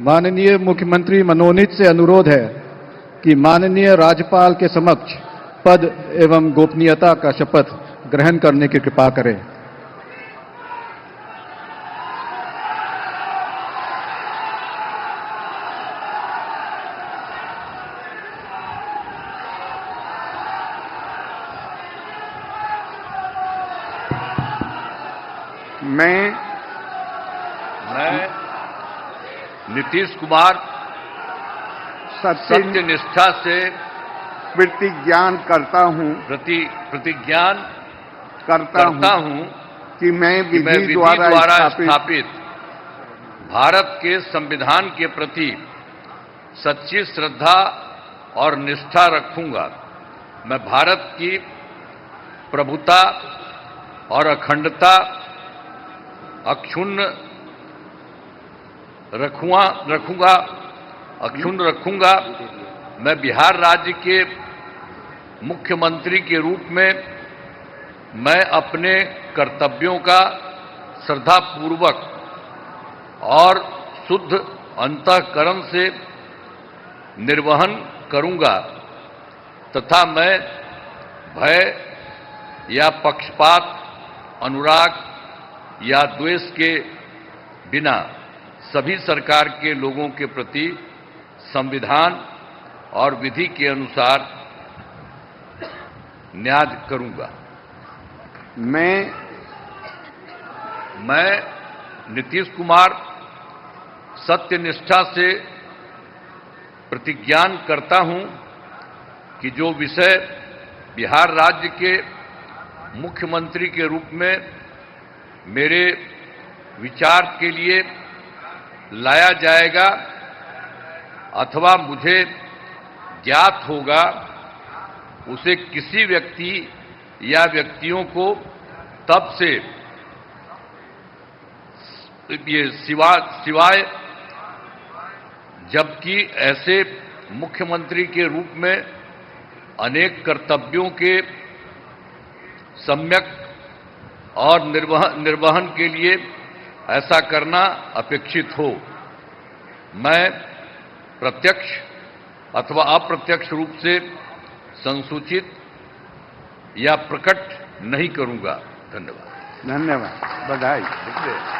माननीय मुख्यमंत्री मनोनीत से अनुरोध है कि माननीय राज्यपाल के समक्ष पद एवं गोपनीयता का शपथ ग्रहण करने की कृपा करें। मैं मैं नीतीश कुमार सत्य निष्ठा से प्रतिज्ञान करता हूँ। प्रति प्रतिज्ञान करता, करता हूँ कि मैं विधि द्वारा, द्वारा स्थापित भारत के संविधान के प्रति सच्ची श्रद्धा और निष्ठा रखूँगा। मैं भारत की प्रभुता और अखंडता अक्षुण्ण रखूँगा रखूँगा अक्षुण्ण रखूँगा। मैं बिहार राज्य के मुख्यमंत्री के रूप में मैं अपने कर्तव्यों का श्रद्धापूर्वक और शुद्ध अंतकरण से निर्वहन करूँगा तथा मैं भय या पक्षपात, अनुराग या द्वेष के बिना सभी सरकार के लोगों के प्रति संविधान और विधि के अनुसार न्याय करूँगा। मैं मैं नीतीश कुमार सत्यनिष्ठा से प्रतिज्ञान करता हूँ कि जो विषय बिहार राज्य के मुख्यमंत्री के रूप में मेरे विचार के लिए लाया जाएगा अथवा मुझे ज्ञात होगा, उसे किसी व्यक्ति या व्यक्तियों को तब से ये सिवा, सिवाय, जबकि ऐसे मुख्यमंत्री के रूप में अनेक कर्तव्यों के सम्यक और निर्वहन निर्वहन के लिए ऐसा करना अपेक्षित हो। मैं प्रत्यक्ष अथवा अप्रत्यक्ष रूप से संसूचित या प्रकट नहीं करूँगा। धन्यवाद। धन्यवाद। बधाई।